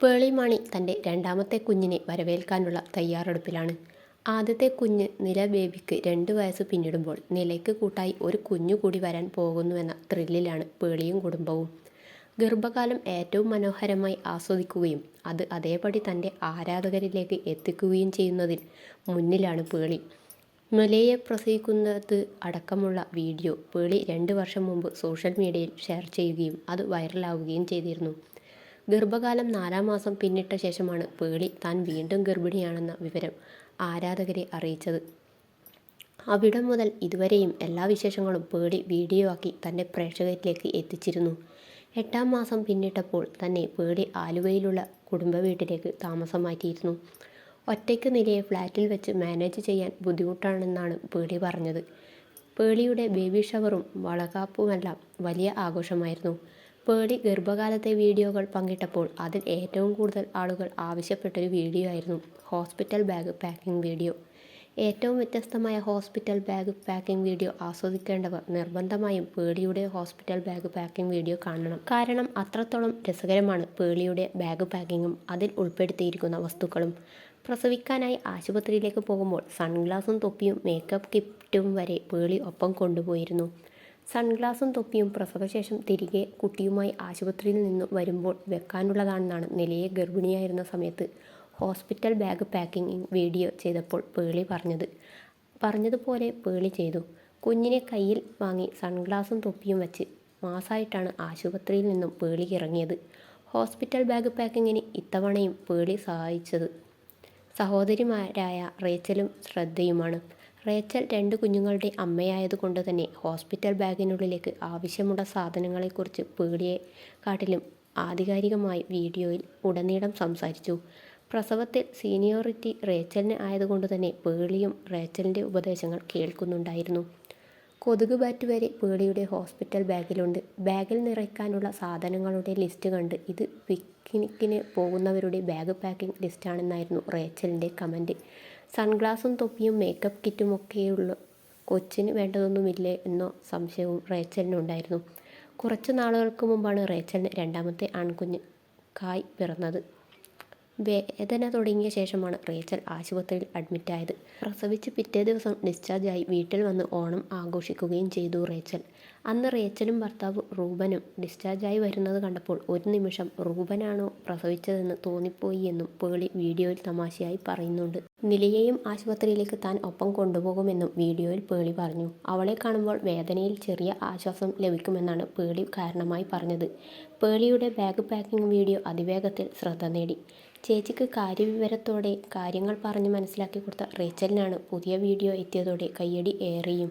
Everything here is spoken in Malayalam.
പേളിമാണി തന്റെ രണ്ടാമത്തെ കുഞ്ഞിനെ വരവേൽക്കാനുള്ള തയ്യാറെടുപ്പിലാണ്. ആദ്യത്തെ കുഞ്ഞ് നില ബേബിക്ക് രണ്ട് വയസ്സ് പിന്നിടുമ്പോൾ നിലയ്ക്ക് കൂട്ടായി ഒരു കുഞ്ഞു കൂടി വരാൻ പോകുന്നുവെന്ന ത്രില്ലിലാണ് പേളിയും കുടുംബവും. ഗർഭകാലം ഏറ്റവും മനോഹരമായി ആസ്വദിക്കുകയും അത് അതേപടി തന്റെ ആരാധകരിലേക്ക് എത്തിക്കുകയും ചെയ്യുന്നതിൽ മുന്നിലാണ് പേളി. മലയെ പ്രസവിക്കുന്നത് അടക്കമുള്ള വീഡിയോ പേളി രണ്ട് വർഷം മുമ്പ് സോഷ്യൽ മീഡിയയിൽ ഷെയർ ചെയ്യുകയും അത് വൈറലാവുകയും ചെയ്തിരുന്നു. ഗർഭകാലം നാലാം മാസം പിന്നിട്ട ശേഷമാണ് പേളി താൻ വീണ്ടും ഗർഭിണിയാണെന്ന വിവരം ആരാധകരെ അറിയിച്ചത്. അവിടം മുതൽ ഇതുവരെയും എല്ലാ വിശേഷങ്ങളും പേളി വീഡിയോ ആക്കി തന്റെ പ്രേക്ഷകരിലേക്ക് എത്തിച്ചിരുന്നു. എട്ടാം മാസം പിന്നിട്ടപ്പോൾ തന്നെ പേളി ആലുവയിലുള്ള കുടുംബ വീട്ടിലേക്ക് താമസം മാറ്റിയിരുന്നു. ഒറ്റയ്ക്ക് നിലയെ ഫ്ലാറ്റിൽ വെച്ച് മാനേജ് ചെയ്യാൻ ബുദ്ധിമുട്ടാണെന്നാണ് പേളി പറഞ്ഞത്. പേളിയുടെ ബേബി ഷവറും വളകാപ്പുമെല്ലാം വലിയ ആഘോഷമായിരുന്നു. പേളി ഗർഭകാലത്തെ വീഡിയോകൾ പങ്കിട്ടപ്പോൾ അതിൽ ഏറ്റവും കൂടുതൽ ആളുകൾ ആവശ്യപ്പെട്ടൊരു വീഡിയോ ആയിരുന്നു ഹോസ്പിറ്റൽ ബാഗ് പാക്കിംഗ് വീഡിയോ. ഏറ്റവും വ്യത്യസ്തമായ ഹോസ്പിറ്റൽ ബാഗ് പാക്കിംഗ് വീഡിയോ ആസ്വദിക്കേണ്ടവർ നിർബന്ധമായും പേളിയുടെ ഹോസ്പിറ്റൽ ബാഗ് പാക്കിംഗ് വീഡിയോ കാണണം. കാരണം അത്രത്തോളം രസകരമാണ് പേളിയുടെ ബാഗ് പാക്കിങ്ങും അതിൽ ഉൾപ്പെടുത്തിയിരിക്കുന്ന വസ്തുക്കളും. പ്രസവിക്കാനായി ആശുപത്രിയിലേക്ക് പോകുമ്പോൾ സൺഗ്ലാസും തൊപ്പിയും മേക്കപ്പ് കിറ്റും വരെ പേളി ഒപ്പം കൊണ്ടുപോയിരുന്നു. സൺഗ്ലാസും തൊപ്പിയും പ്രസവശേഷം തിരികെ കുട്ടിയുമായി ആശുപത്രിയിൽ നിന്ന് വരുമ്പോൾ വെക്കാനുള്ളതാണെന്നാണ് നിലയെ ഗർഭിണിയായിരുന്ന സമയത്ത് ഹോസ്പിറ്റൽ ബാഗ് പാക്കിംഗ് വീഡിയോ ചെയ്തപ്പോൾ പേളി പറഞ്ഞത്. പറഞ്ഞതുപോലെ പേളി ചെയ്തു. കുഞ്ഞിനെ കയ്യിൽ വാങ്ങി സൺഗ്ലാസും തൊപ്പിയും വച്ച് മാസായിട്ടാണ് ആശുപത്രിയിൽ നിന്നും പേളി ഇറങ്ങിയത്. ഹോസ്പിറ്റൽ ബാഗ് പാക്കിങ്ങിന് ഇത്തവണയും പേളി സഹായിച്ചത് സഹോദരിമാരായ റേച്ചലും ശ്രദ്ധയുമാണ്. റേച്ചൽ രണ്ട് കുഞ്ഞുങ്ങളുടെ അമ്മയായതുകൊണ്ട് തന്നെ ഹോസ്പിറ്റൽ ബാഗിനുള്ളിലേക്ക് ആവശ്യമുള്ള സാധനങ്ങളെക്കുറിച്ച് പേടിയെ കാട്ടിലും ആധികാരികമായി വീഡിയോയിൽ ഉടനീളം സംസാരിച്ചു. പ്രസവത്തിൽ സീനിയോറിറ്റി റേച്ചലിന് ആയതുകൊണ്ട് തന്നെ പേളിയും റേച്ചലിന്റെ ഉപദേശങ്ങൾ കേൾക്കുന്നുണ്ടായിരുന്നു. കൊതുക് ബാറ്റ് വരെ പേളിയുടെ ഹോസ്പിറ്റൽ ബാഗിലുണ്ട്. ബാഗിൽ നിറയ്ക്കാനുള്ള സാധനങ്ങളുടെ ലിസ്റ്റ് കണ്ട് ഇത് പിക്നിക്കിന് പോകുന്നവരുടെ ബാഗ് പാക്കിംഗ് ലിസ്റ്റാണെന്നായിരുന്നു റേച്ചലിന്റെ കമന്റ്. സൺഗ്ലാസും തൊപ്പിയും മേക്കപ്പ് കിറ്റും കിറ്റുമൊക്കെയുള്ളൂ കൊച്ചിന് വേണ്ടതൊന്നുമില്ലേ എന്നോ സംശയവും റേച്ചലിനുണ്ടായിരുന്നു. കുറച്ച് നാളുകൾക്ക് മുമ്പാണ് റേച്ചലിന് രണ്ടാമത്തെ ആൺകുഞ്ഞ് കായ് പിറന്നത്. വേദന തുടങ്ങിയ ശേഷമാണ് റേച്ചൽ ആശുപത്രിയിൽ അഡ്മിറ്റായത്. പ്രസവിച്ച് പിറ്റേ ദിവസം ഡിസ്ചാർജായി വീട്ടിൽ വന്ന് ഓണം ആഘോഷിക്കുകയും ചെയ്തു റേച്ചൽ. അന്ന് റേച്ചലും ഭർത്താവ് റൂബനും ഡിസ്ചാർജായി വരുന്നത് കണ്ടപ്പോൾ ഒരു നിമിഷം റൂബനാണോ പ്രസവിച്ചതെന്ന് തോന്നിപ്പോയി എന്നും പേളി വീഡിയോയിൽ തമാശയായി പറയുന്നുണ്ട്. നിലയെയും ആശുപത്രിയിലേക്ക് താൻ ഒപ്പം കൊണ്ടുപോകുമെന്നും വീഡിയോയിൽ പേളി പറഞ്ഞു. അവളെ കാണുമ്പോൾ വേദനയിൽ ചെറിയ ആശ്വാസം ലഭിക്കുമെന്നാണ് പേളി കാരണമായി പറഞ്ഞത്. പേളിയുടെ ബാഗ് പാക്കിംഗ് വീഡിയോ അതിവേഗത്തിൽ ശ്രദ്ധ നേടി. ചേച്ചിക്ക് കാര്യവിവരത്തോടെ കാര്യങ്ങൾ പറഞ്ഞ് മനസ്സിലാക്കി കൊടുത്ത റേച്ചലിനാണ് പുതിയ വീഡിയോ എത്തിയതോടെ കയ്യടി ഏറെയും.